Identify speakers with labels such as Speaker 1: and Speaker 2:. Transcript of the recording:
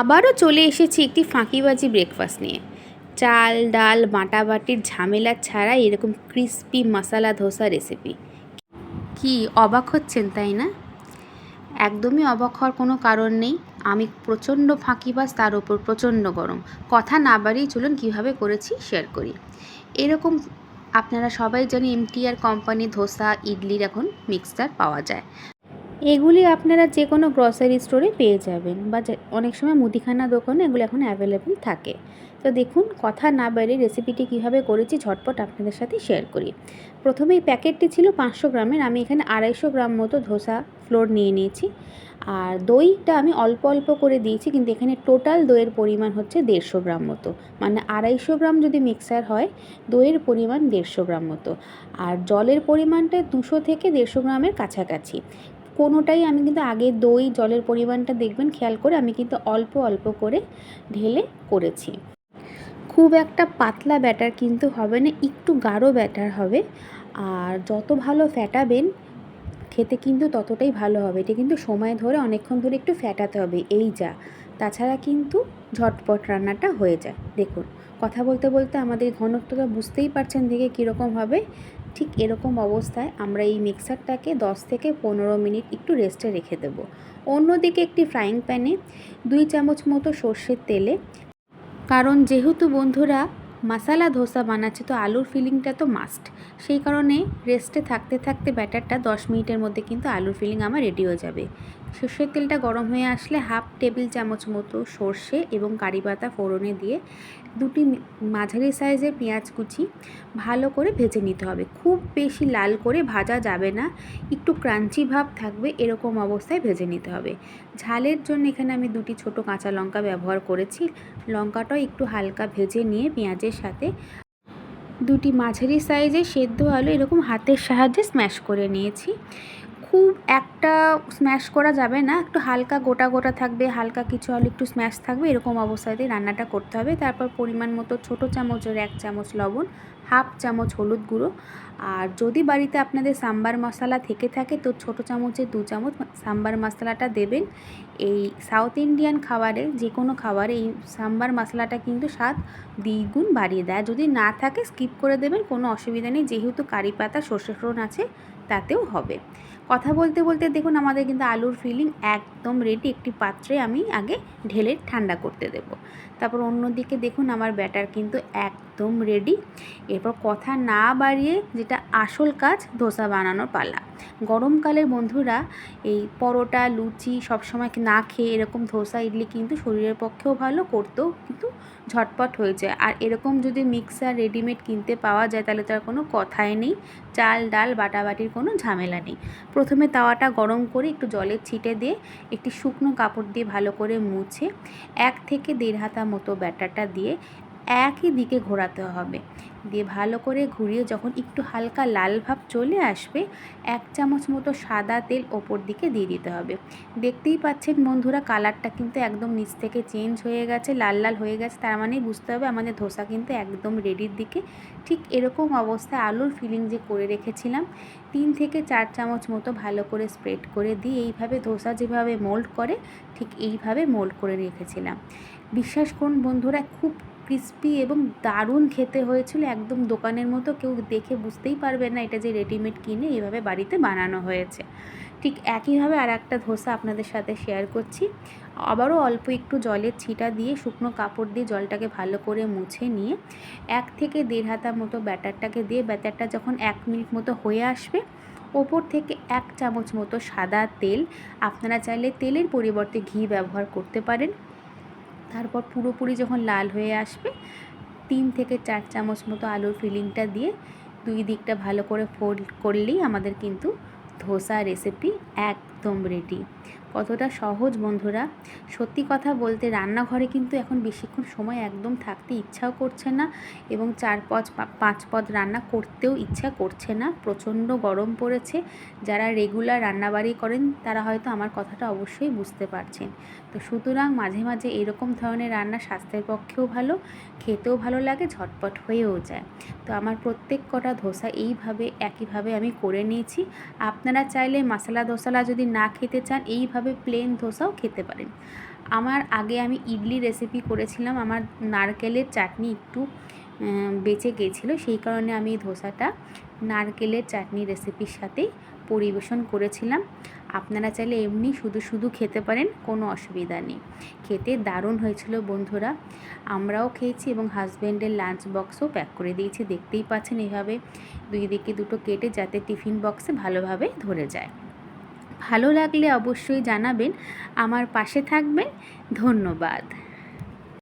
Speaker 1: আবারও চলে এসেছি একটি ফাঁকিবাজি ব্রেকফাস্ট নিয়ে। চাল, ডাল বাটাবাটির ঝামেলা ছাড়া এরকম ক্রিস্পি মশালা ধোসা রেসিপি কি অবাক হচ্ছেন, তাই না? একদমই অবাক হওয়ার কোনো কারণ নেই। আমি প্রচণ্ড ফাঁকিবাজ, তার ওপর প্রচণ্ড গরম। কথা না বাড়িয়ে চলুন কীভাবে করেছি শেয়ার করি। এরকম আপনারা সবাই জানি এমটিআর কোম্পানি ধোসা, ইডলির এখন মিক্সচার পাওয়া যায়। এগুলি আপনারা যে কোনো গ্রসারি স্টোরে পেয়ে যাবেন বা অনেক সময় মুদিখানা দোকানে এগুলো এখন অ্যাভেলেবেল থাকে। তো দেখুন, কথা না বাইরে রেসিপিটি কীভাবে করেছি ঝটপট আপনাদের সাথে শেয়ার করি। প্রথমে এই প্যাকেটটি ছিল পাঁচশো গ্রামের, আমি এখানে আড়াইশো গ্রাম মতো ধোসা ফ্লোর নিয়ে নিয়েছি। আর দইটা আমি অল্প অল্প করে দিয়েছি, কিন্তু এখানে টোটাল দইয়ের পরিমাণ হচ্ছে দেড়শো গ্রাম মতো। মানে আড়াইশো গ্রাম যদি মিক্সার হয়, দইয়ের পরিমাণ দেড়শো গ্রাম মতো। আর জলের পরিমাণটা দুশো থেকে দেড়শো গ্রামের কাছাকাছি। কোনোটাই আমি কিন্তু আগে দই, জলের পরিমাণটা দেখবেন, খেয়াল করে আমি কিন্তু অল্প অল্প করে ঢেলে করেছি। খুব একটা পাতলা ব্যাটার কিন্তু হবে না, একটু গাঢ় ব্যাটার হবে। আর যত ভালো ফ্যাটাবেন, খেতে কিন্তু ততটাই ভালো হবে। এটা কিন্তু সময় ধরে, অনেকক্ষণ ধরে একটু ফ্যাটাতে হবে, এই যা। তাছাড়া কিন্তু ঝটপট রান্নাটা হয়ে যায়। দেখুন, কথা বলতে বলতে আমাদের ঘনত্বটা বুঝতেই পারছেন দেখে কীরকম হবে। ঠিক এরকম অবস্থায় আমরা এই মিক্সারটাকে 10 থেকে পনেরো মিনিট একটু রেস্টে রেখে দেবো। অন্যদিকে একটি ফ্রাইং প্যানে দুই চামচ মতো সর্ষের তেলে, কারণ যেহেতু বন্ধুরা মশালা ধোসা বানাচ্ছে তো আলুর ফিলিংটা তো মাস্ট সেই কারণে রেস্টে থাকতে থাকতে ব্যাটারটা দশ মিনিটের মধ্যে কিন্তু আলুর ফিলিং আমার রেডি হয়ে যাবে। সর্ষের তেলটা গরম হয়ে আসলে হাফ টেবিল চামচ মতো সর্ষে এবং কারি পাতা ফোড়নে দিয়ে দুটি মাঝারি সাইজের পেঁয়াজ কুচি ভালো করে ভেজে নিতে হবে। খুব বেশি লাল করে ভাজা যাবে না, একটু ক্রাঞ্চি ভাব থাকবে, এরকম অবস্থায় ভেজে নিতে হবে। ঝালের জন্য এখানে আমি দুটি ছোট কাঁচা লঙ্কা ব্যবহার করেছি। লঙ্কাটাও একটু হালকা ভেজে নিয়ে পেঁয়াজের সাথে দুটি মাঝারি সাইজের সেদ্ধ আলু এরকম হাতের সাহায্যে স্ম্যাশ করে নিয়েছি। খুব একটা স্ম্যাশ করা যাবে না। একটু হালকা গোটা গোটা থাকবে, হালকা কিছু হলে একটু স্ম্যাশ থাকবে, এরকম অবস্থাতেই রান্নাটা করতে হবে। তারপর পরিমাণ মতো ছোট চামচের এক চামচ লবণ হাফ চামচ হলুদ গুঁড়ো। আর যদি বাড়িতে আপনাদের সাম্বার মশলা থেকে থাকে, তো ছোট চামচের দু চামচ সাম্বার মশলাটা দেবেন। এই সাউথ ইন্ডিয়ান খাবারে, যে কোনো খাবারে এই সাম্বার মশলাটা কিন্তু স্বাদ দ্বিগুণ বাড়িয়ে দেয়। যদি না থাকে, স্কিপ করে দেবেন, কোনো অসুবিধা নেই। যেহেতু কারি পাতা সর্ষে ফোড়ন আছে, তাতেও হবে। কথা বলতে বলতে দেখুন, আমাদের কিন্তু আলুর ফিলিং একদম রেডি একটি পাত্রে আমি আগে ঢেলে ঠান্ডা করতে দেব। তারপর অন্যদিকে দেখুন, আমার ব্যাটার কিন্তু একদম রেডি এরপর কথা না বাড়িয়ে যেটা আসল কাজ, ধোসা বানানোর পালা গরমকালের বন্ধুরা এই পরোটা, লুচি সবসময় না খেয়ে এরকম ধোসা, ইডলি কিন্তু শরীরের পক্ষেও ভালো, করতেও কিন্তু ঝটপট হয়ে যায়। আর এরকম যদি মিক্সার, রেডিমেড কিনতে পাওয়া যায়, তাহলে তার কোনো কথাই নেই। চাল, ডাল, বাটাবাটির কোনো ঝামেলা নেই। প্রথমে তাওয়াটা গরম করে একটু জলের ছিটে দিয়ে একটি শুকনো কাপড় দিয়ে ভালো করে মুছে এক থেকে দেড় হাতা মতো ব্যাটারটা দিয়ে একই দিকে ঘোরাতে হবে। দিয়ে ভালো করে ঘুরিয়ে যখন একটু হালকা লাল ভাব চলে আসবে, এক চামচ মতো সাদা তেল ওপর দিকে দিয়ে দিতে হবে। দেখতেই পাচ্ছেন বন্ধুরা, কালারটা কিন্তু একদম নিচ থেকে চেঞ্জ হয়ে গেছে, লাল লাল হয়ে গেছে, তার মানে বুঝতে হবে আমাদের ধোসা কিন্তু একদম রেডির দিকে। ঠিক এরকম অবস্থায় আলুর ফিলিং যে করে রেখেছিলাম, তিন থেকে চার চামচ মতো ভালো করে স্প্রেড করে দিয়ে এইভাবে ধোসা যেভাবে মোল্ড করে, ঠিক এইভাবে মোল্ড করে রেখেছিলাম। বিশ্বাস করুন বন্ধুরা, খুব ক্রিস্পি এবং দারুণ খেতে হয়েছিল। একদম দোকানের মতো কেউ দেখে বুঝতেই পারবে না এটা যে রেডিমেড কিনে এভাবে বাড়িতে বানানো হয়েছে। ঠিক একইভাবে আর একটা ধোসা আপনাদের সাথে শেয়ার করছি। আবারও অল্প একটু জলের ছিটা দিয়ে শুকনো কাপড় দিয়ে জলটাকে ভালো করে মুছে নিয়ে এক থেকে দেড় হাতা মতো ব্যাটারটাকে দিয়ে ব্যাটারটা যখন এক মিনিট মতো হয়ে আসবে, ওপর থেকে এক চামচ মতো সাদা তেল। আপনারা চাইলে তেলের পরিবর্তে ঘি ব্যবহার করতে পারেন। তারপর পুরোপুরি যখন লাল হয়ে আসবে, তিন থেকে চার চামচ মতো আলুর ফিলিংটা দিয়ে দুই দিকটা ভালো করে ফোল্ড করলেই আমাদের কিন্তু ধোসা রেসিপি একদম রেডি কতটা সহজ বন্ধুরা। সত্যি কথা বলতে রান্নাঘরে কিন্তু এখন বেশিক্ষণ সময় একদম থাকতে ইচ্ছাও করছে না এবং চার পদ পা- পাঁচ পদ রান্না করতেও ইচ্ছা করছে না। প্রচণ্ড গরম পড়েছে। যারা রেগুলার রান্নাবাড়ি করেন, তারা হয়তো আমার কথাটা অবশ্যই বুঝতে পারছেন। তো সুতরাং মাঝে মাঝে এরকম ধরনের রান্না স্বাস্থ্যের পক্ষেও ভালো, খেতেও ভালো লাগে, ঝটপট হয়েও যায়। তো আমার প্রত্যেক কটা ধোসা এইভাবে, একইভাবে আমি করে নিয়েছি। আপনারা চাইলে মশলা ধোসালা যদি না খেতে চান, এইভাবে প্লেন ধোসাও খেতে পারেন। আমার আগে আমি ইডলি রেসিপি করেছিলাম, আমার নারকেলের চাটনি একটু বেঁচে গিয়েছিল সেই কারণে আমি ধোসাটা নারকেলের চাটনি রেসিপির সাথেই পরিবেশন করেছিলাম। আপনারা চাইলে এমনি শুধু শুধু খেতে পারেন, কোনো অসুবিধা নেই। খেতে দারুণ হয়েছিল বন্ধুরা। আমরাও খেয়েছি এবং হাজব্যান্ডের লাঞ্চ বক্সও প্যাক করে দিয়েছি। দেখতেই পাচ্ছেন এভাবে দুই দিকে দুটো কেটে যাতে টিফিন বক্সে ভালোভাবে ধরে যায়। ভালো লাগলে অবশ্যই জানাবেন। আমার পাশে থাকবেন। ধন্যবাদ।